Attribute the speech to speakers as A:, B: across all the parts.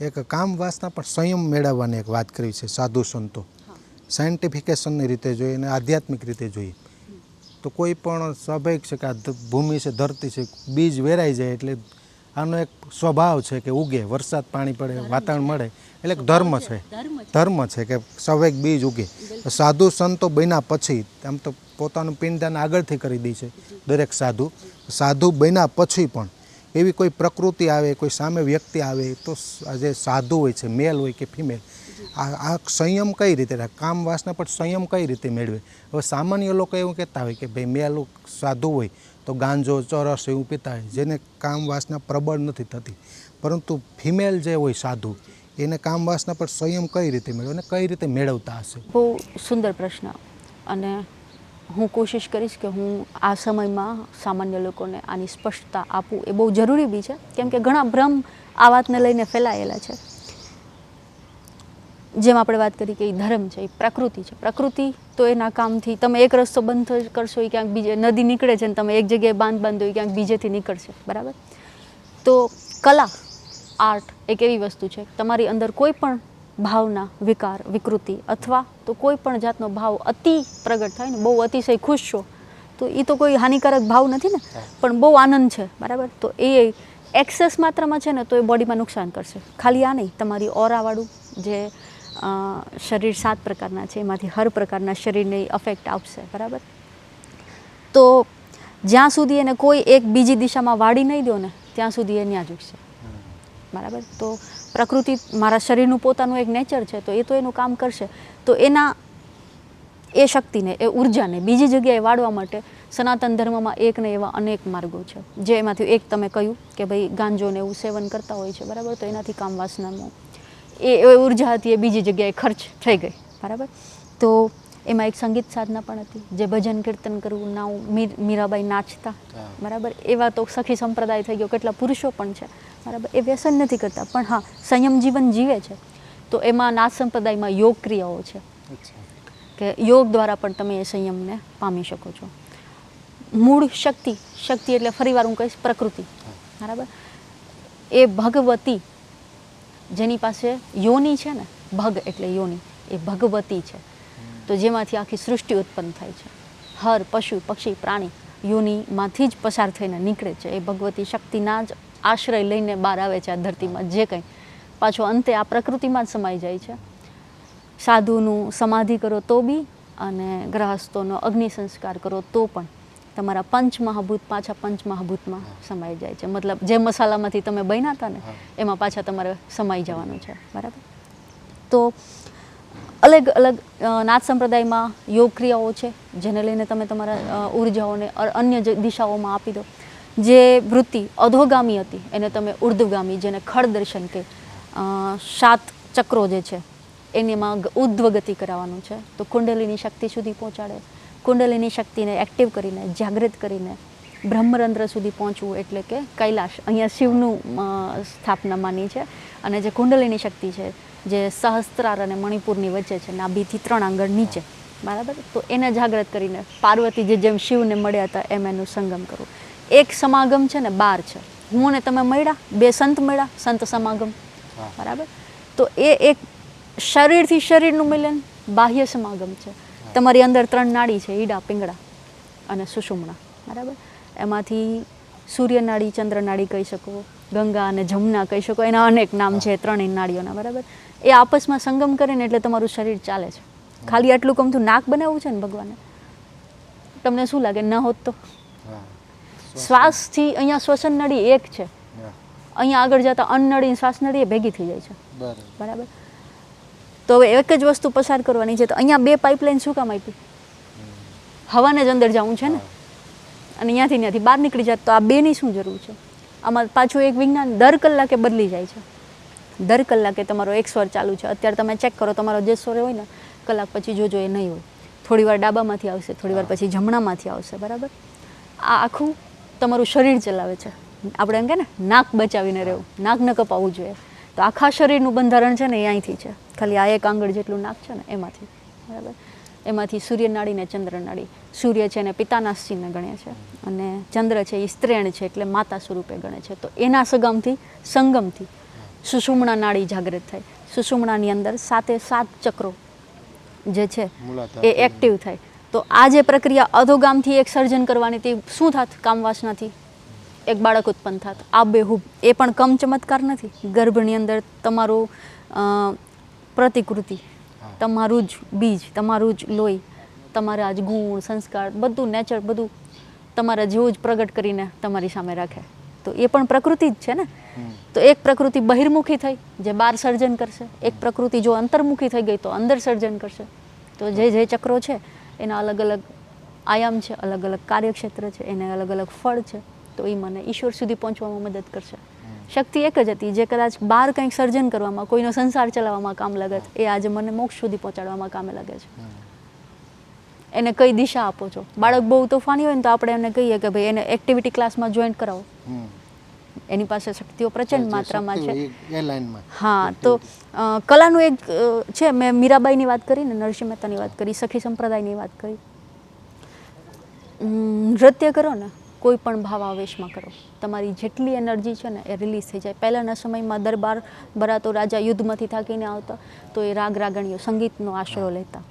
A: એક કામ વાસના પણ સંયમ મેળવવાની એક વાત કરી છે સાધુ સંતો. સાયન્ટિફિકેશનની રીતે જોઈએ અને આધ્યાત્મિક રીતે જોઈએ. તો કોઈ પણ સ્વાભાવિક છે કે આ ભૂમિ છે ધરતી છે બીજ વેરાઈ જાય એટલે આનો એક સ્વભાવ છે કે ઉગે વરસાદ પાણી પડે વાતાવરણ મળે એટલે એક ધર્મ છે. ધર્મ છે. કે સ્વાભાવિક બીજ ઉગે. સાધુ સંતો બન્યા પછી આમ તો પોતાનું પિંડદાન આગળથી કરી દે છે દરેક સાધુ. સાધુ બન્યા પછી પણ એવી કોઈ પ્રકૃતિ આવે, કોઈ સામે વ્યક્તિ આવે, તો જે સાધુ હોય છે મેલ હોય કે ફિમેલ આ આ સંયમ કઈ રીતે રાખે? કામ વાસના પર સંયમ કઈ રીતે મેળવે? હવે સામાન્ય લોકો એવું કહેતા હોય કે ભાઈ મેલ સાધુ હોય, તો ગાંજો ચરસ એવું પીતા હોય, જેને કામ વાસના પ્રબળ નથી થતી. પરંતુ ફિમેલ જે હોય સાધુ, એને કામ વાસના પર સંયમ કઈ રીતે મેળવે અને કઈ રીતે મેળવતા હશે?
B: બહુ સુંદર પ્રશ્ન. અને હું કોશિશ કરીશ કે હું આ સમયમાં સામાન્ય લોકોને આની સ્પષ્ટતા આપું. એ બહુ જરૂરી બી છે, કેમ કે ઘણા ભ્રમ આ વાતને લઈને ફેલાયેલા છે. જેમ આપણે વાત કરી કે એ ધર્મ છે એ પ્રકૃતિ છે. પ્રકૃતિ તો એના કામથી તમે એક રસ્તો બંધ કરશો એ ક્યાંક બીજે, નદી નીકળે છે ને તમે એક જગ્યાએ બાંધ બાંધો એ ક્યાંક બીજેથી નીકળશે, બરાબર? તો કલા, આર્ટ એક એવી વસ્તુ છે. તમારી અંદર કોઈ પણ ભાવના વિકાર વિકૃતિ અથવા તો કોઈ પણ જાતનો ભાવ અતિ પ્રગટ થાય ને બહુ અતિશય ખુશ છો તો એ તો કોઈ હાનિકારક ભાવ નથી ને પણ બહુ આનંદ છે બરાબર? તો એ એક્સેસ માત્રામાં છે ને તો એ બોડીમાં નુકસાન કરશે. ખાલી આ નહીં તમારી ઓરાવાળું જે શરીર સાત પ્રકારના છે એમાંથી હર પ્રકારના શરીરને અફેક્ટ આપશે બરાબર? તો જ્યાં સુધી એને કોઈ એક બીજી દિશામાં વાળી નહીં દો ને ત્યાં સુધી એ ત્યાં ઝૂકશે બરાબર? તો પ્રકૃતિ મારા શરીરનું પોતાનું એક નેચર છે, તો એ તો એનું કામ કરશે. તો એના એ શક્તિને, એ ઉર્જાને બીજી જગ્યાએ વાળવા માટે સનાતન ધર્મમાં એક ને એવા અનેક માર્ગો છે. જે એમાંથી એક તમે કહ્યું કે ભાઈ ગાંજો ને એવું સેવન કરતા હોય છે, બરાબર? તો એનાથી કામ વાસનામાં. એ ઊર્જા હતી, એ બીજી જગ્યાએ ખર્ચ થઈ ગઈ, બરાબર? તો એમાં એક સંગીત સાધના પણ હતી જે ભજન કીર્તન કરવું નાવ મીર મીરાબાઈ નાચતા. બરાબર? એવા તો સખી સંપ્રદાય થઈ ગયો કેટલા પુરુષો પણ છે. બરાબર? એ વ્યસન નથી કરતા પણ હા સંયમ જીવન જીવે છે. તો એમાં નાચ સંપ્રદાયમાં યોગ ક્રિયાઓ છે. કે યોગ દ્વારા પણ તમે એ સંયમને પામી શકો છો. મૂળ શક્તિ શક્તિ એટલે ફરીવાર હું કહીશ પ્રકૃતિ. બરાબર? એ ભગવતી જેની પાસે યોની છે ને ભગ એટલે યોની એ ભગવતી છે. તો જેમાંથી આખી સૃષ્ટિ ઉત્પન્ન થાય છે. હર પશુ પક્ષી પ્રાણી યોનિમાંથી જ પસાર થઈને નીકળે છે. એ ભગવતી શક્તિના જ આશ્રય લઈને બહાર આવે છે આ ધરતીમાં જે કંઈ. પાછો અંતે આ પ્રકૃતિમાં જ સમાઈ જાય છે. સાધુનું સમાધિ કરો તો બી અને ગ્રહસ્થોનો અગ્નિ સંસ્કાર કરો તો પણ તમારા પંચમહાભૂત પાછા પંચમહાભૂતમાં સમાઈ જાય છે. મતલબ જે મસાલામાંથી તમે બન્યા હતા ને એમાં પાછા તમારે સમાઈ જવાનું છે. બરાબર? તો અલગ અલગ નાથ સંપ્રદાયમાં યોગ ક્રિયાઓ છે, જેને લઈને તમે તમારા ઉર્જાઓને અન્ય દિશાઓમાં આપી દો. જે વૃત્તિ અધોગામી હતી, એને તમે ઉર્ધ્વગામી, જેને ખડ દર્શન કે સાત ચક્રો જે છે, એનીમાં ઉર્ધ્વ ગતિ કરાવવાનું છે. તો કુંડલીની શક્તિ સુધી પહોંચાડે. કુંડલીની શક્તિને એક્ટિવ કરીને, જાગૃત કરીને, બ્રહ્મરંધ્ર સુધી પહોંચવું એટલે કે કૈલાશ, અહીંયા શિવનું સ્થાપના માની છે. અને જે કુંડલીની શક્તિ છે જે સહસ્ત્રાર અને મણિપુરની વચ્ચે છે નાભીથી ત્રણ આંગણ નીચે. બરાબર? તો એને જાગૃત કરીને પાર્વતી જે જેમ શિવને મળ્યા હતા એમ એનું સંગમ કરવું એક સમાગમ છે ને બાર છે. હું ને તમે મળ્યા બે સંત મળ્યા સંત સમાગમ. બરાબર? તો એ એક શરીરથી શરીરનું મિલન બાહ્ય સમાગમ છે. તમારી અંદર ત્રણ નાડી છે ઈડા પિંગળા અને સુષુમણા. બરાબર? એમાંથી સૂર્ય નાડી ચંદ્ર નાડી કહી શકો ગંગા અને જમુના કહી શકો એના અનેક નામ છે ત્રણેય નાડીઓના. બરાબર? એ આપસમાં સંગમ કરે ને એટલે તમારું શરીર ચાલે છે. ખાલી આટલું કમતું નાક બનાવવું છે ને ભગવાને? તમને શું લાગે? ન હોત તો? શ્વાસથી અહીંયા શ્વસન નળી એક છે. અહીંયા આગળ જતા અન્ન નળી શ્વાસ નળી એ ભેગી થઈ જાય છે. બરાબર. તો હવે એક જ વસ્તુ પસાર કરવાની છે. તો અહીંયા બે પાઇપલાઇન શું કામ આપી હવાને જ અંદર જવું છે ને? અને અહીંયાથી ત્યાંથી બહાર નીકળી જાય તો આ બેની શું જરૂર છે? આમાં પાછું એક વિજ્ઞાન દર કલાકે બદલી જાય છે. દર કલાકે તમારો એક સ્વર ચાલુ છે. અત્યારે તમે ચેક કરો તમારો જે સ્વર હોય ને કલાક પછી જોજો એ નહીં હોય. થોડી વાર ડાબામાંથી આવશે થોડી વાર પછી જમણામાંથી આવશે બરાબર? આ આખું તમારું શરીર ચલાવે છે. આપણે એમ કે ને નાક બચાવીને રહેવું. નાક ન કપાવવું જોઈએ. તો આખા શરીરનું બંધારણ છે ને એ અહીંથી છે. ખાલી આ એક આંગળ જેટલું નાક છે ને એમાંથી. બરાબર? એમાંથી સૂર્યનાળી ને ચંદ્રનાળી સૂર્ય છે ને પિતાનાશજીને ગણે છે. અને ચંદ્ર છે એ સ્ત્રેણ છે એટલે માતા સ્વરૂપે ગણે છે. તો એના સગમથી સંગમથી સુષુમ્ણા નાળી જાગૃત થાય. સુષુમણાની અંદર સાતે સાત ચક્રો જે છે એ એક્ટિવ થાય. તો આ જે પ્રક્રિયા અધોગામથી એક સર્જન કરવાની તે શું થાત? કામવાસનાથી એક બાળક ઉત્પન્ન થાત. આ બેહૂબ એ પણ કમ ચમત્કાર નથી. ગર્ભની અંદર તમારું પ્રતિકૃતિ તમારું જ બીજ તમારું જ લોહી તમારા જ ગુણ સંસ્કાર બધું નેચર બધું તમારા જેવું જ પ્રગટ કરીને તમારી સામે રાખે. તો એ પણ પ્રકૃતિ જ છે ને? તો એક પ્રકૃતિ બહિર્મુખી થઈ, જે બહાર સર્જન કરશે. એક પ્રકૃતિ જો અંતર્મુખી થઈ ગઈ તો અંદર સર્જન કરશે. તો જે જે ચક્રો છે, એના અલગ અલગ આયામ છે, અલગ અલગ કાર્યક્ષેત્ર છે, એને અલગ અલગ ફળ છે, તો એ મને ઈશ્વર સુધી પહોંચવામાં મદદ કરશે. શક્તિ એક જ હતી, જે કદાચ બહાર કંઈક સર્જન કરવામાં, કોઈનો સંસાર ચલાવવામાં કામ લાગે છે, એ આજે મને મોક્ષ સુધી પહોંચાડવામાં કામે લાગે છે. એને કઈ દિશા આપો છો? બાળક બહુ તોફાની હોય ને તો આપણે એને કહીએ કે ભાઈ એને એક્ટિવિટી ક્લાસમાં જોઈન્ટ કરાવો. એની પાસે શક્તિઓ પ્રચંડ માત્રામાં છે. હા તો કલાનું એક છે મેં મીરાબાઈની વાત કરી ને નરસિંહ મહેતાની વાત કરી સખી સંપ્રદાયની વાત કરી. નૃત્ય કરો ને કોઈ પણ ભાવ આવેશમાં કરો. તમારી જેટલી એનર્જી છે ને એ રિલીઝ થઈ જાય. પહેલાંના સમયમાં દરબાર બરાતો રાજા યુદ્ધમાંથી થાકીને આવતા તો એ રાગ રાગણીઓ સંગીતનો આશરો લેતા.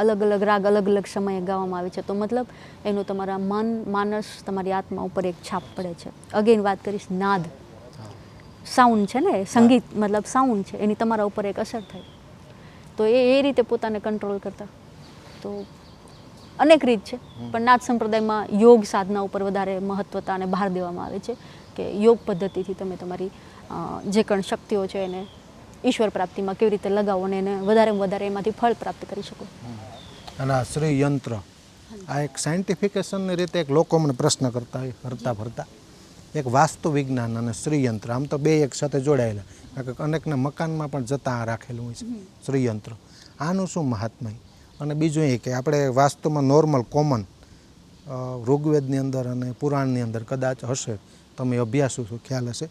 B: અલગ અલગ રાગ અલગ અલગ સમયે ગાવામાં આવે છે. તો મતલબ એનું તમારા મન માનસ તમારી આત્મા ઉપર એક છાપ પડે છે. અગેન વાત કરીશ નાદ. સાઉન્ડ છે ને સંગીત મતલબ સાઉન્ડ છે એની તમારા ઉપર એક અસર થાય. તો એ એ રીતે પોતાને કંટ્રોલ કરતા. તો અનેક રીત છે પણ નાથ સંપ્રદાયમાં યોગ સાધના ઉપર વધારે મહત્વતા અને ભાર દેવામાં આવે છે કે યોગ પદ્ધતિથી તમે તમારી જે કણ શક્તિઓ છે એને ઈશ્વર પ્રાપ્તિમાં કેવી રીતે લગાવો અને એને વધારેમાં વધારે એમાંથી ફળ પ્રાપ્ત કરી શકો.
A: અને આ શ્રી યંત્ર આ એક સાયન્ટિફિકેશનની રીતે એક લોકો મને પ્રશ્ન કરતા હોય ફરતા ફરતા. એક વાસ્તુ વિજ્ઞાન અને શ્રીયંત્ર આમ તો બે એક સાથે જોડાયેલા. કારણ કે અનેકના મકાનમાં પણ જતા રાખેલું હોય છે શ્રીયંત્ર આનું શું મહાત્મય? અને બીજું એ કે આપણે વાસ્તુમાં નોર્મલ કોમન ઋગ્વેદની અંદર અને પુરાણની અંદર કદાચ હશે તમે અભ્યાસો છો ખ્યાલ હશે.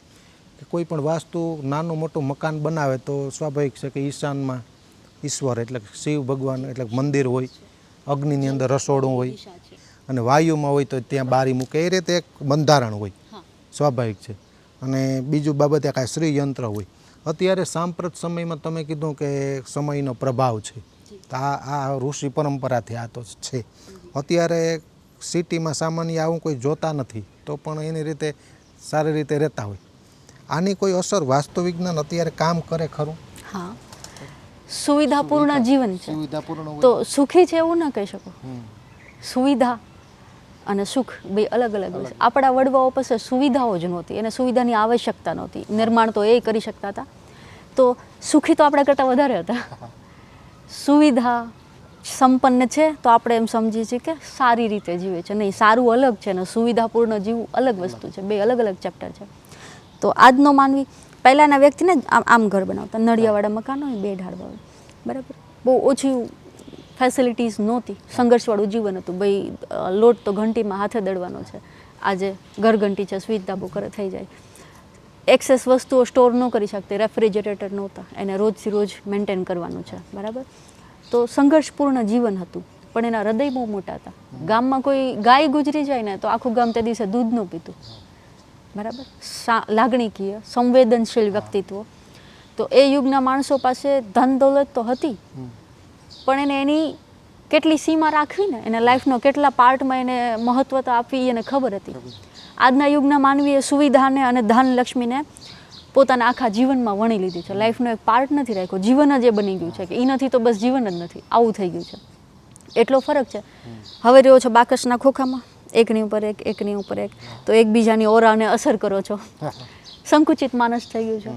A: કે કોઈ પણ વાસ્તુ નાનું મોટું મકાન બનાવે તો સ્વાભાવિક છે કે ઈશાનમાં ઈશ્વર એટલે કે શિવ ભગવાન એટલે મંદિર હોય અગ્નિની અંદર રસોડું હોય અને વાયુમાં હોય તો ત્યાં બારી મૂકે. એ રીતે એક બંધારણ હોય. સ્વાભાવિક છે. અને બીજું બાબતે કાંઈ શ્રીયંત્ર હોય. અત્યારે સાંપ્રત સમયમાં તમે કીધું કે સમયનો પ્રભાવ છે. આ આ ઋષિ પરંપરાથી આ તો છે. અત્યારે સિટીમાં સામાન્ય આવું કોઈ જોતા નથી. તો પણ એની રીતે સારી રીતે રહેતા હોય. આની કોઈ અસર વાસ્તુ વિજ્ઞાન અત્યારે કામ કરે ખરું?
B: હા. સુવિધાપૂર્ણ જીવન છે.
A: સુવિધાપૂર્ણ
B: તો સુખી છે એવું ના કહી શકો. સુવિધા અને સુખ બે અલગ અલગ હોય છે. આપણા વડવાઓ પાસે સુવિધાઓ જ નહોતી એને સુવિધાની આવશ્યકતા નહોતી. નિર્માણ તો એ કરી શકતા હતા. તો સુખી તો આપણા કરતાં વધારે હતા. સુવિધા સંપન્ન છે તો આપણે એમ સમજીએ છીએ કે સારી રીતે જીવે છે. નહીં સારું અલગ છે ને સુવિધાપૂર્ણ જીવવું અલગ વસ્તુ છે. બે અલગ અલગ ચેપ્ટર છે. તો આજનો માનવી પહેલાંના વ્યક્તિને જ આમ ઘર બનાવતા. નળિયાવાળા મકાન હોય બે ઢાળવા હોય. બરાબર? બહુ ઓછી ફેસિલિટીઝ નહોતી. સંઘર્ષવાળું જીવન હતું. ભાઈ લોટ તો ઘંટીમાં હાથે દળવાનો છે. આજે ઘરઘંટી છે, સ્વીચ દાબો કરે, થઈ જાય. એક્સેસ વસ્તુઓ સ્ટોર ન કરી શકતી. રેફ્રિજરેટર નહોતા. એને રોજથી રોજ મેન્ટેન કરવાનું છે. બરાબર? તો સંઘર્ષપૂર્ણ જીવન હતું. પણ એના હૃદય બહુ મોટા હતા. ગામમાં કોઈ ગાય ગુજરી જાય ને, તો આખું ગામ તે દિવસે દૂધ ન પીતું. બરાબર? લાગણીકીય સંવેદનશીલ વ્યક્તિત્વ. તો એ યુગના માણસો પાસે ધન દોલત તો હતી. પણ એને એની કેટલી સીમા રાખવી ને એને લાઈફનો કેટલા પાર્ટમાં એને મહત્વતા આપવી એને ખબર હતી. આજના યુગના માનવીએ સુવિધાને અને ધન લક્ષ્મીને પોતાના આખા જીવનમાં વણી લીધી છે. લાઈફનો એક પાર્ટ નથી રાખ્યો. જીવન જ એ બની ગયું છે કે એ નથી તો બસ જીવન જ નથી. આવું થઈ ગયું છે. એટલો ફરક છે. હવે રહ્યો છો બાકસના ખોખામાં. એકની ઉપર એક એકની ઉપર એક. તો એકબીજાની ઓરાને અસર કરો છો. સંકુચિત માણસ થઈ ગયું છે.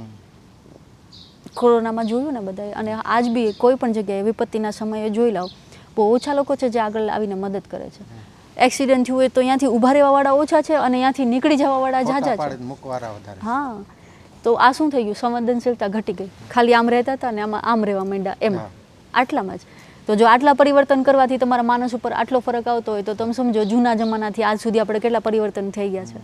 B: કોરોનામાં જોયું ને બધાએ? અને આજ બી કોઈ પણ જગ્યાએ વિપત્તિના સમયે જોઈ લાવ. બહુ ઓછા લોકો છે જે આગળ આવીને મદદ કરે છે. એક્સિડન્ટ થયું હોય તો અહીંયાથી ઊભા રહેવાવાળા ઓછા છે અને અહીંયાથી નીકળી જવાવાળા ઝાઝા છે. હા. તો આ શું થઈ ગયું? સંવેદનશીલતા ઘટી ગઈ. ખાલી આમ રહેતા હતા ને આમાં આમ રહેવા માંડ્યા એમ. આટલામાં જ. તો જો આટલા પરિવર્તન કરવાથી તમારા માનસ ઉપર આટલો ફરક આવતો હોય તો તમે સમજો જૂના જમાનાથી આજ સુધી આપણે કેટલા પરિવર્તન થઈ ગયા છે.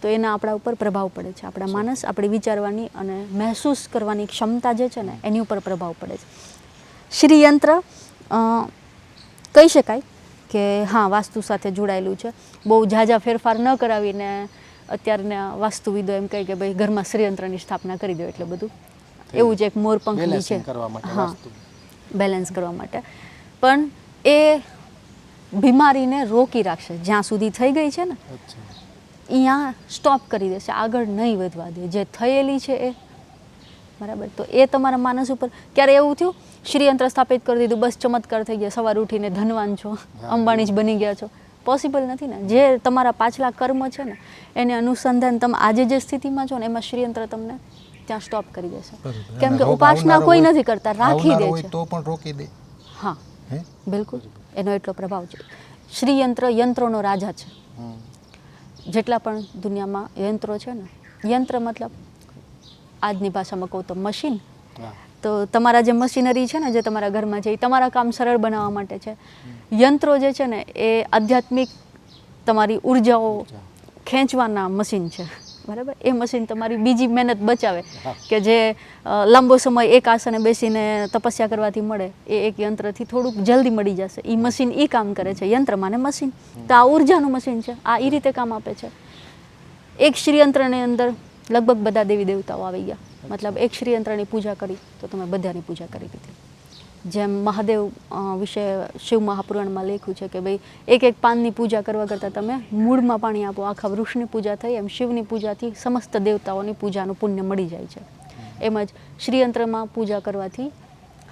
B: તો એના આપણા ઉપર પ્રભાવ પડે છે. આપણા માનસ આપણી વિચારવાની અને મહેસૂસ કરવાની ક્ષમતા જે છે ને એની ઉપર પ્રભાવ પડે છે. શ્રીયંત્ર કહી શકાય કે હા વાસ્તુ સાથે જોડાયેલું છે. બહુ ઝાઝા ફેરફાર ન કરાવીને અત્યારના વાસ્તુવિદો એમ કહે કે ભાઈ ઘરમાં શ્રીયંત્રની સ્થાપના કરી દો એટલે બધું. એવું જ એક મોરપંખની છે. હા. બેલેન્સ કરવા માટે. પણ એ બીમારીને રોકી રાખશે. જ્યાં સુધી થઈ ગઈ છે ને અહીંયા સ્ટોપ કરી દેશે. આગળ નહીં વધવા દે. જે થયેલી છે એ. બરાબર? તો એ તમારા માનસ ઉપર. ક્યારે એવું થયું? શ્રીયંત્ર સ્થાપિત કરી દીધું. બસ ચમત્કાર થઈ ગયા. સવાર ઉઠીને ધનવાન છો. અંબાણી જ બની ગયા છો. પોસિબલ નથી ને. જે તમારા પાછલા કર્મ છે ને એને અનુસંધાન તમે આજે જે સ્થિતિમાં છો ને એમાં શ્રીયંત્ર તમને ત્યાં સ્ટોપ કરી દેશે. કેમ કે ઉપાસના કોઈ નથી કરતા રાખી દે છે.
A: તો પણ રોકી દે.
B: હા બિલકુલ. એનો એટલો પ્રભાવ છે. શ્રીયંત્ર યંત્રોનો રાજા છે. જેટલા પણ દુનિયામાં યંત્રો છે ને યંત્ર મતલબ આજની ભાષામાં કહું તો મશીન. તો તમારા જે મશીનરી છે ને જે તમારા ઘરમાં છે એ તમારા કામ સરળ બનાવવા માટે છે યંત્રો જે છે ને એ આધ્યાત્મિક તમારી ઉર્જાઓ ખેંચવાના મશીન છે. બરાબર? એ મશીન તમારી બીજી મહેનત બચાવે. કે જે લાંબો સમય એક આસને બેસીને તપસ્યા કરવાથી મળે એ એક યંત્રથી થોડુંક જલ્દી મળી જશે. એ મશીન એ કામ કરે છે. યંત્રમાં ને મશીન. તો આ ઉર્જાનું મશીન છે. આ એ રીતે કામ આપે છે. એક શ્રીયંત્રની અંદર લગભગ બધા દેવી દેવતાઓ આવી ગયા. મતલબ એક શ્રીયંત્રની પૂજા કરી તો તમે બધાની પૂજા કરી દીધી. જેમ મહાદેવ વિશે શિવ મહાપુરાણમાં લખ્યું છે કે ભાઈ એક એક પાનની પૂજા કરવા કરતાં તમે મૂળમાં પાણી આપો. આખા વૃક્ષની પૂજા થઈ એમ શિવની પૂજાથી સમસ્ત દેવતાઓની પૂજાનું પુણ્ય મળી જાય છે. એમ જ શ્રીયંત્રમાં પૂજા કરવાથી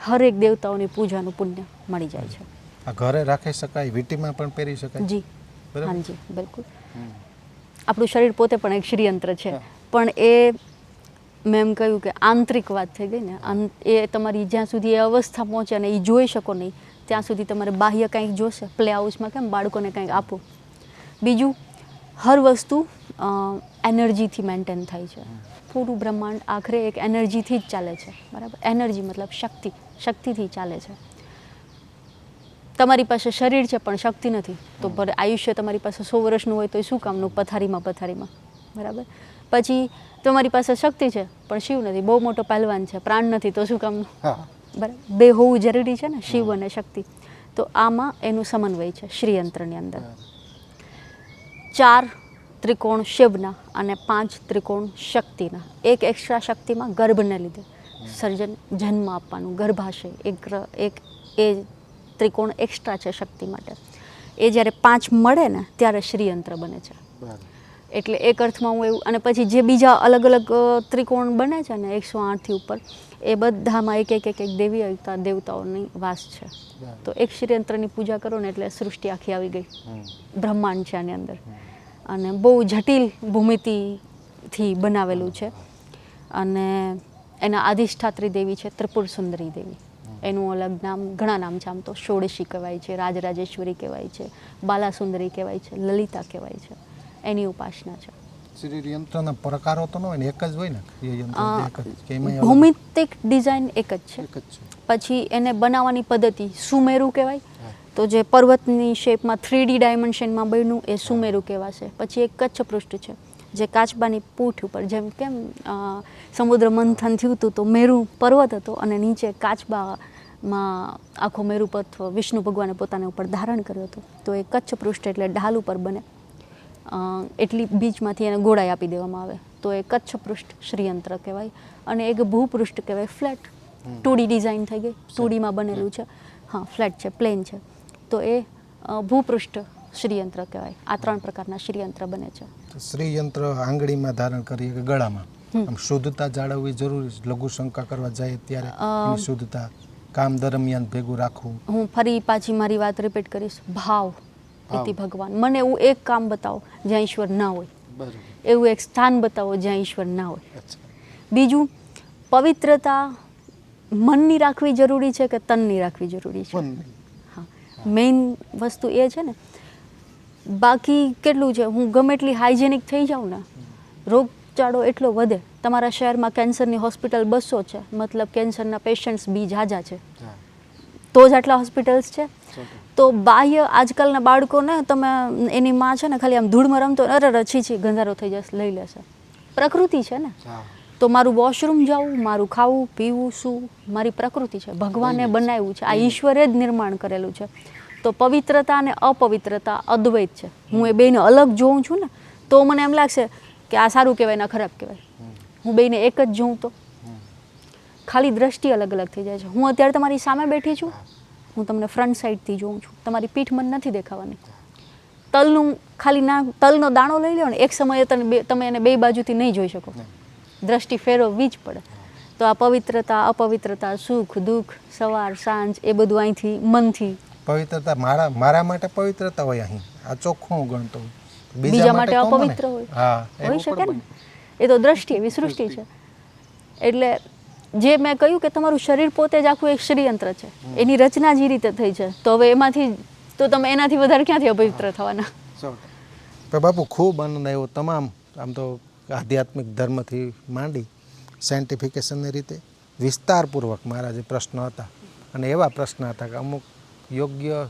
B: હરેક દેવતાઓની પૂજાનું પુણ્ય મળી જાય છે.
A: આ ઘરે રાખી શકાય વીટીમાં પણ પહેરી શકાય?
B: જી. હાજી બિલકુલ. આપણું શરીર પોતે પણ એક શ્રીયંત્ર છે. પણ એ મેં એમ કહ્યું કે આંતરિક વાત થઈ ગઈ ને એ તમારી જ્યાં સુધી એ અવસ્થા પહોંચે અને એ જોઈ શકો નહીં ત્યાં સુધી તમારે બાહ્ય કંઈક જોશે પ્લે હાઉસમાં કેમ બાળકોને કંઈક આપો. બીજું હર વસ્તુ એનર્જીથી મેન્ટેન થાય છે. પૂરું બ્રહ્માંડ આખરે એક એનર્જીથી જ ચાલે છે બરાબર? એનર્જી મતલબ શક્તિ શક્તિથી ચાલે છે. તમારી પાસે શરીર છે પણ શક્તિ નથી. તો પર આયુષ્ય તમારી પાસે સો વર્ષનું હોય તો એ શું કામનું? પથારીમાં પથારીમાં. બરાબર? પછી તમારી પાસે શક્તિ છે પણ શિવ નથી. બહુ મોટો પહેલવાન છે પ્રાણ નથી તો શું કામનું બરાબર? બે હોવું જરૂરી છે ને શિવ અને શક્તિ. તો આમાં એનું સમન્વય છે શ્રીયંત્રની અંદર. ચાર ત્રિકોણ શિવના અને પાંચ ત્રિકોણ શક્તિના. એક એક્સ્ટ્રા શક્તિમાં ગર્ભને લીધે. સર્જન જન્મ આપવાનું ગર્ભાશય. એક એક એ ત્રિકોણ એક્સ્ટ્રા છે શક્તિ માટે. એ જ્યારે પાંચ મળે ને ત્યારે શ્રીયંત્ર બને છે.
A: બરાબર.
B: એટલે એક અર્થમાં હું એવું અને પછી જે બીજા અલગ અલગ ત્રિકોણ બને છે ને એકસો આઠથી ઉપર એ બધામાં એક એક એક એક દેવી આવતા દેવતાઓની વાસ છે. તો એક શ્રીયંત્રની પૂજા કરો ને એટલે સૃષ્ટિ આખી આવી ગઈ. બ્રહ્માંડ છે આની અંદર. અને બહુ જટિલ ભૂમિતિથી બનાવેલું છે. અને એના આધિષ્ઠાત્રી દેવી છે ત્રિપુર સુંદરી દેવી એનું અલગ નામ ઘણા નામ છે. આમ તો ષોડશી કહેવાય છે રાજરાજેશ્વરી કહેવાય છે બાલાસુંદરી કહેવાય છે લલિતા કહેવાય છે. એની ઉપાસના છે.
A: યંત્રના પ્રકારો તો ન હોય ને એક જ હોય ને? એ યંત્ર
B: અ,
A: એક જ કે એમાંય અલગ?
B: ભૌમિતિક ડિઝાઇન એક જ છે. પછી એને બનાવવાની પદ્ધતિ સુમેરુ કહેવાય. તો જે પર્વતની શેપમાં થ્રી ડી ડાયમેન્શનમાં બન્યું એ સુમેરુ કહેવાશે. પછી એક કચ્છ પૃષ્ઠ છે જે કાચબાની પૂઠ ઉપર જેમ કેમ સમુદ્ર મંથન થયું હતું તો મેરુ પર્વત હતો અને નીચે કાચબામાં આખો મેરુ પર્વત વિષ્ણુ ભગવાને પોતાના ઉપર ધારણ કર્યો હતો. તો એ કચ્છ પૃષ્ઠ એટલે ઢાલ ઉપર બને. એટલી બીચમાંથી એને ગોળાઈ આપી દેવામાં આવે. તો એ કચ્છ પૃષ્ઠ શ્રીયંત્ર કહેવાય અને એક ભૂપૃષ્ઠ કહેવાય ફ્લેટ. ટુડી ડિઝાઇન થઈ ગઈ. ટુડીમાં બનેલું છે. હા ફ્લેટ છે પ્લેન છે. તો એ ભૂપૃષ્ઠ શ્રીયંત્ર કહેવાય. આ ત્રણ પ્રકારના શ્રીયંત્ર બને છે.
A: તો શ્રી આંગળીમાં ધારણ કરીએ કે ગળામાં. આમ શુદ્ધતા જાળવવી જરૂરી છે. લઘુ શંકા કરવા જાય ત્યારે શુદ્ધતા કામ દરમિયાન ભેગું રાખવું.
B: હું ફરી પાછી મારી વાત રિપીટ કરીશ. ભાવ. ઇતિ ભગવાન. મને એવું એક કામ બતાવો જ્યાં ઈશ્વર ના હોય. એવું એક સ્થાન બતાવો જ્યાં ઈશ્વર ના હોય. બીજું પવિત્રતા મનની રાખવી જરૂરી છે કે તનની રાખવી જરૂરી છે? હા. મેઇન વસ્તુ એ છે ને બાકી કેટલું છે? હું ગમે એટલી હાઇજેનિક થઈ જાઉં ને રોગચાળો એટલો વધે. તમારા શહેરમાં કેન્સરની હોસ્પિટલ બસો છે. મતલબ કેન્સરના પેશન્ટ્સ બી ઝાઝા છે. તો જ આટલા હોસ્પિટલ્સ છે. તો બાહ્ય આજકાલના બાળકોને તમે એની માં છે ને ખાલી આમ ધૂળમાં રમતો અરે છી છી ગંધારો થઈ જશે લઈ લેશે. પ્રકૃતિ છે ને. તો મારું વોશરૂમ જવું મારું ખાવું પીવું શું મારી પ્રકૃતિ છે. ભગવાને બનાવ્યું છે. આ ઈશ્વરે જ નિર્માણ કરેલું છે. તો પવિત્રતા અને અપવિત્રતા અદ્વૈત છે. હું એ બેને અલગ જોઉં છું ને તો મને એમ લાગશે કે આ સારું કહેવાય ને ખરાબ કહેવાય. હું બેને એક જ જોઉં તો. ખાલી દ્રષ્ટિ અલગ અલગ થઈ જાય છે. હું અત્યારે તમારી સામે બેઠી છું. હું તમને ફ્રન્ટ સાઈડથી જોઉં છું. તમારી પીઠ મને નથી દેખાવાની. તલનું ખાલી ના તલનો દાણો લઈ લો ને એક સમયે તમે બે તમે એને બે બાજુથી નહીં જોઈ શકો. દ્રષ્ટિ ફેરવવી જ પડે. તો આ પવિત્રતા અપવિત્રતા સુખ દુઃખ સવાર સાંજ એ બધું અહીંથી મનથી.
A: પવિત્રતા મારા મારા માટે પવિત્રતા હોય અહીં. આ ચોખ્ખું હું ગણતો
B: બીજા માટે અપવિત્ર હોય. હોઈ શકે ને. એ તો દ્રષ્ટિ એવી સૃષ્ટિ છે એટલે જે મેં કહ્યું કે તમારું શરીર પોતે જ આખું એક શ્રીયંત્ર છે. એની રચના જ રીતે થઈ છે. તો હવે એમાંથી તો તમે એનાથી વધારે ક્યાંથી અપવિત્ર થવાના?
A: તો બાપુ, ખૂબ આનંદ આવ્યો. તમામ આમ તો આધ્યાત્મિક ધર્મથી માંડી સાયન્ટિફિકેશનની રીતે વિસ્તારપૂર્વક મારા જે પ્રશ્નો હતા અને એવા પ્રશ્ન હતા કે અમુક યોગ્ય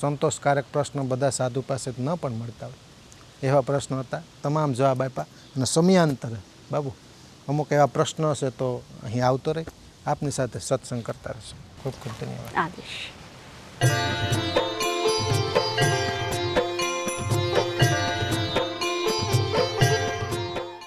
A: સંતોષકારક પ્રશ્નો બધા સાધુ પાસે ન પણ મળતા હોય. એવા પ્રશ્નો હતા. તમામ જવાબ આપ્યા અને સમયાંતરે બાબુ અમુક એવા પ્રશ્નો હશે તો અહીં આવતો રહે. આપની સાથે સત્સંગ કરતા રહેશું. ખૂબ ખૂબ ધન્યવાદ.
B: આદેશ.